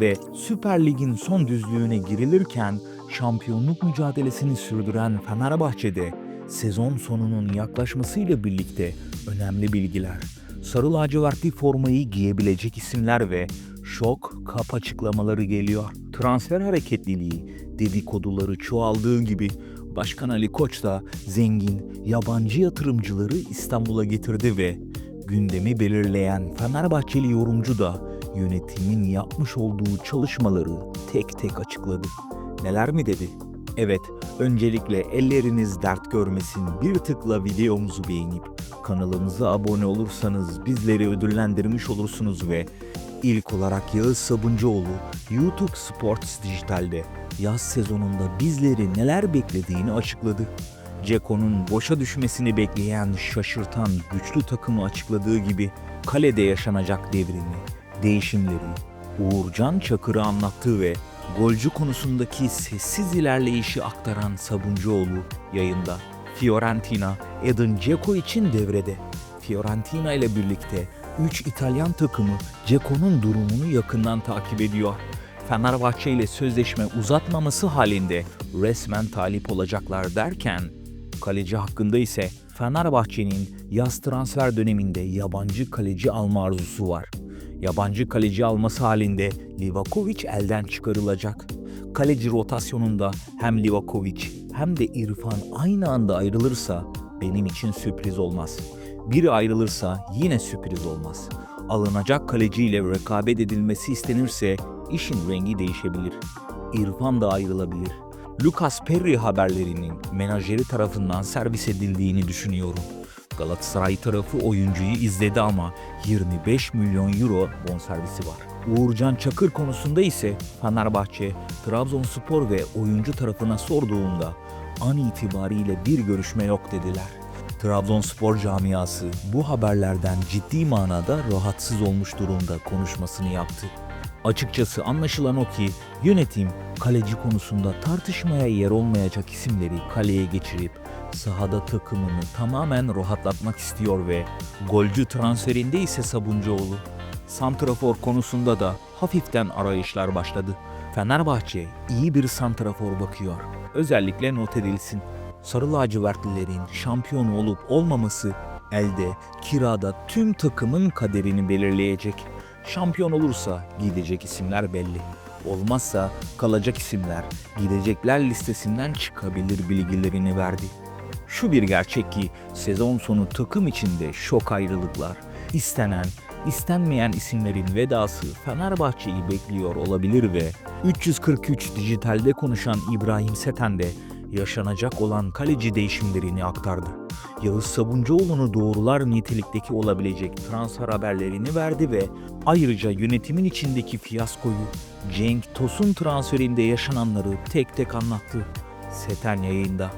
ve Süper Lig'in son düzlüğüne girilirken şampiyonluk mücadelesini sürdüren Fenerbahçe'de sezon sonunun yaklaşmasıyla birlikte önemli bilgiler, sarı lacivertli formayı giyebilecek isimler ve şok kap açıklamaları geliyor. Transfer hareketliliği, dedikoduları çoğaldığı gibi Başkan Ali Koç da zengin yabancı yatırımcıları İstanbul'a getirdi ve gündemi belirleyen Fenerbahçeli yorumcu da yönetimin yapmış olduğu çalışmaları tek tek açıkladı. Neler mi dedi? Evet, öncelikle elleriniz dert görmesin bir tıkla videomuzu beğenip kanalımıza abone olursanız bizleri ödüllendirmiş olursunuz ve ilk olarak Yağız Sabuncuoğlu YouTube Sports Dijital'de yaz sezonunda bizleri neler beklediğini açıkladı. Ceko'nun boşa düşmesini bekleyen şaşırtan güçlü takımı açıkladığı gibi kalede yaşanacak devrimi, değişimleri, Uğurcan Çakır'ı anlattığı ve golcü konusundaki sessiz ilerleyişi aktaran Sabuncuoğlu yayında. Fiorentina, Edin Dzeko için devrede. Fiorentina ile birlikte 3 İtalyan takımı Ceko'nun durumunu yakından takip ediyor. Fenerbahçe ile sözleşme uzatmaması halinde resmen talip olacaklar derken kaleci hakkında ise Fenerbahçe'nin yaz transfer döneminde yabancı kaleci alma arzusu var. Yabancı kaleci alması halinde Livakovic elden çıkarılacak. Kaleci rotasyonunda hem Livakovic hem de İrfan aynı anda ayrılırsa benim için sürpriz olmaz. Biri ayrılırsa yine sürpriz olmaz. Alınacak kaleciyle rekabet edilmesi istenirse işin rengi değişebilir. İrfan da ayrılabilir. Lucas Perry haberlerinin menajeri tarafından servis edildiğini düşünüyorum. Galatasaray tarafı oyuncuyu izledi ama 25 milyon euro bonservisi var. Uğurcan Çakır konusunda ise Fenerbahçe, Trabzonspor ve oyuncu tarafına sorduğunda an itibariyle bir görüşme yok dediler. Trabzonspor camiası bu haberlerden ciddi manada rahatsız olmuş durumda konuşmasını yaptı. Açıkçası anlaşılan o ki yönetim kaleci konusunda tartışmaya yer olmayacak isimleri kaleye geçirip sahada takımını tamamen rahatlatmak istiyor ve golcü transferinde ise Sabuncuoğlu. Santrafor konusunda da hafiften arayışlar başladı. Fenerbahçe iyi bir santrafor bakıyor. Özellikle not edilsin. Sarı lacivertlilerin şampiyon olup olmaması elde, kirada tüm takımın kaderini belirleyecek. Şampiyon olursa gidecek isimler belli. Olmazsa kalacak isimler gidecekler listesinden çıkabilir bilgilerini verdi. Şu bir gerçek ki sezon sonu takım içinde şok ayrılıklar, istenen, istenmeyen isimlerin vedası Fenerbahçe'yi bekliyor olabilir ve 343 dijitalde konuşan İbrahim Seten de yaşanacak olan kaleci değişimlerini aktardı. Yağız Sabuncuoğlu'nu doğrular nitelikteki olabilecek transfer haberlerini verdi ve ayrıca yönetimin içindeki fiyaskoyu Cenk Tosun transferinde yaşananları tek tek anlattı. Seten yayında.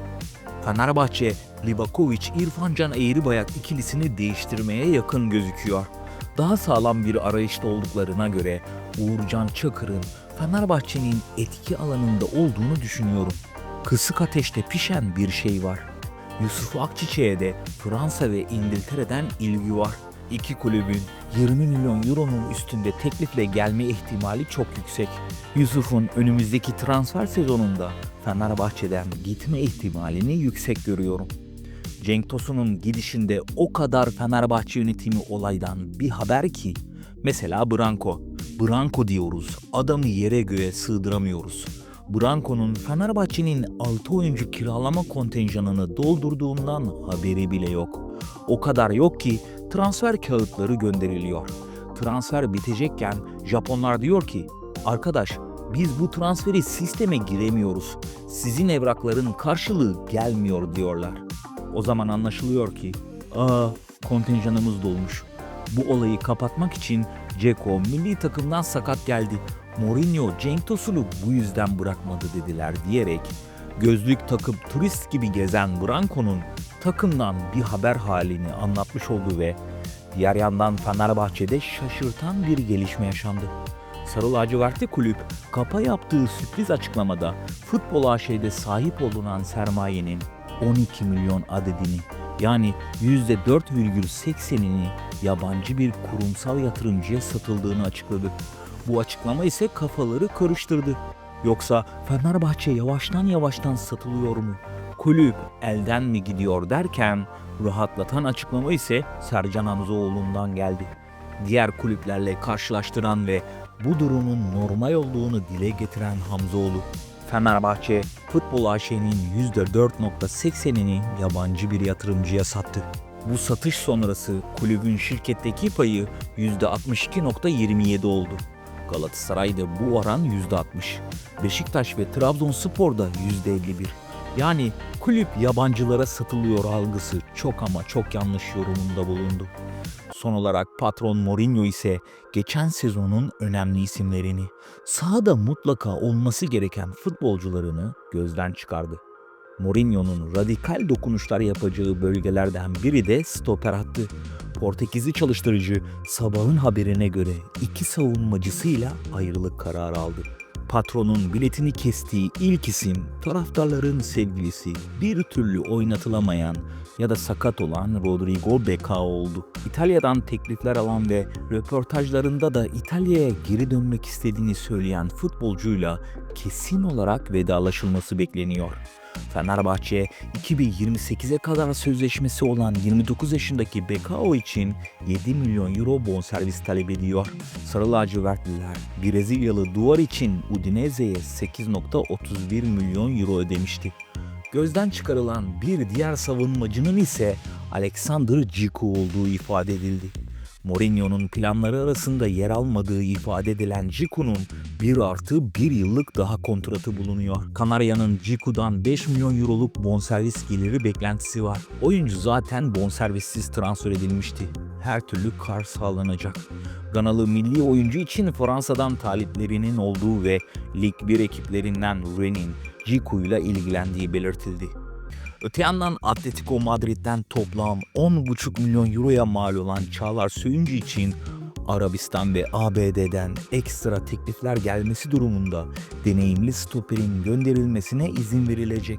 Fenerbahçe, Livakovic, İrfan Can Eğribayak ikilisini değiştirmeye yakın gözüküyor. Daha sağlam bir arayışta olduklarına göre Uğurcan Çakır'ın Fenerbahçe'nin etki alanında olduğunu düşünüyorum. Kısık ateşte pişen bir şey var. Yusuf Akçiçek'e de Fransa ve İngiltere'den ilgi var. İki kulübün 20 milyon euronun üstünde teklifle gelme ihtimali çok yüksek. Yusuf'un önümüzdeki transfer sezonunda Fenerbahçe'den gitme ihtimalini yüksek görüyorum. Cenk Tosun'un gidişinde o kadar Fenerbahçe yönetimi olaydan bir haber ki. Mesela Branko. Branko diyoruz. Adamı yere göğe sığdıramıyoruz. Branko'nun Fenerbahçe'nin 6 oyuncu kiralama kontenjanını doldurduğundan haberi bile yok. O kadar yok ki transfer kağıtları gönderiliyor. Transfer bitecekken Japonlar diyor ki, arkadaş biz bu transferi sisteme giremiyoruz. Sizin evrakların karşılığı gelmiyor diyorlar. O zaman anlaşılıyor ki, aa kontenjanımız dolmuş. Bu olayı kapatmak için Ceko milli takımdan sakat geldi. Mourinho Cenk Tosun'u bu yüzden bırakmadı dediler diyerek gözlük takıp turist gibi gezen Branko'nun takımdan bir haber halini anlatmış oldu ve diğer yandan Fenerbahçe'de şaşırtan bir gelişme yaşandı. Sarı lacivertli kulüp kapa yaptığı sürpriz açıklamada futbol AŞ'de sahip olunan sermayenin 12 milyon adedini yani %4,80'ini yabancı bir kurumsal yatırımcıya satıldığını açıkladı. Bu açıklama ise kafaları karıştırdı. Yoksa Fenerbahçe yavaştan yavaştan satılıyor mu? Kulüp elden mi gidiyor derken rahatlatan açıklama ise Sercan Hamzoğlu'ndan geldi. Diğer kulüplerle karşılaştıran ve bu durumun normal olduğunu dile getiren Hamzoğlu, Fenerbahçe Futbol AŞ'nin %4.80'ini yabancı bir yatırımcıya sattı. Bu satış sonrası kulübün şirketteki payı %62.27 oldu. Galatasaray'da bu oran %60. Beşiktaş ve Trabzonspor'da %51. Yani kulüp yabancılara satılıyor algısı çok ama çok yanlış yorumunda bulundu. Son olarak patron Mourinho ise geçen sezonun önemli isimlerini, sahada mutlaka olması gereken futbolcularını gözden çıkardı. Mourinho'nun radikal dokunuşlar yapacağı bölgelerden biri de stoper hattı. Portekizli çalıştırıcı sabahın haberine göre iki savunmacısıyla ayrılık kararı aldı. Patronun biletini kestiği ilk isim taraftarların sevgilisi, bir türlü oynatılamayan ya da sakat olan Rodrigo Becao oldu. İtalya'dan teklifler alan ve röportajlarında da İtalya'ya geri dönmek istediğini söyleyen futbolcuyla kesin olarak vedalaşılması bekleniyor. Fenerbahçe 2028'e kadar sözleşmesi olan 29 yaşındaki Bekao için 7 milyon euro bonservis talep ediyor. Sarı lacivertliler Brezilyalı Duvar için Udinese'ye 8.31 milyon euro ödemişti. Gözden çıkarılan bir diğer savunmacının ise Alexander Ciku olduğu ifade edildi. Mourinho'nun planları arasında yer almadığı ifade edilen Ciku'nun 1 artı 1 yıllık daha kontratı bulunuyor. Kanarya'nın Ciku'dan 5 milyon euroluk bonservis geliri beklentisi var. Oyuncu zaten bonservissiz transfer edilmişti. Her türlü kar sağlanacak. Ganalı milli oyuncu için Fransa'dan taliplerinin olduğu ve Lig 1 ekiplerinden Rennes'in Ciku ile ilgilendiği belirtildi. Öte yandan Atletico Madrid'den toplam 10,5 milyon euroya mal olan Çağlar Söyüncü için Arabistan ve ABD'den ekstra teklifler gelmesi durumunda deneyimli stoperin gönderilmesine izin verilecek.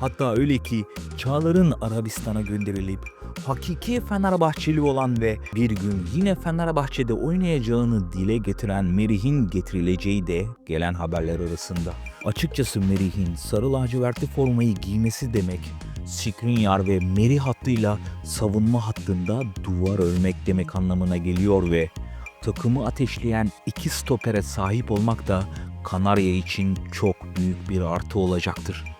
Hatta öyle ki Çağlar'ın Arabistan'a gönderilip hakiki Fenerbahçeli olan ve bir gün yine Fenerbahçe'de oynayacağını dile getiren Merih'in getirileceği de gelen haberler arasında. Açıkçası Merih'in sarı lacivertli formayı giymesi demek Skriniar ve Merih hattıyla savunma hattında duvar örmek demek anlamına geliyor ve takımı ateşleyen iki stopere sahip olmak da Kanarya için çok büyük bir artı olacaktır.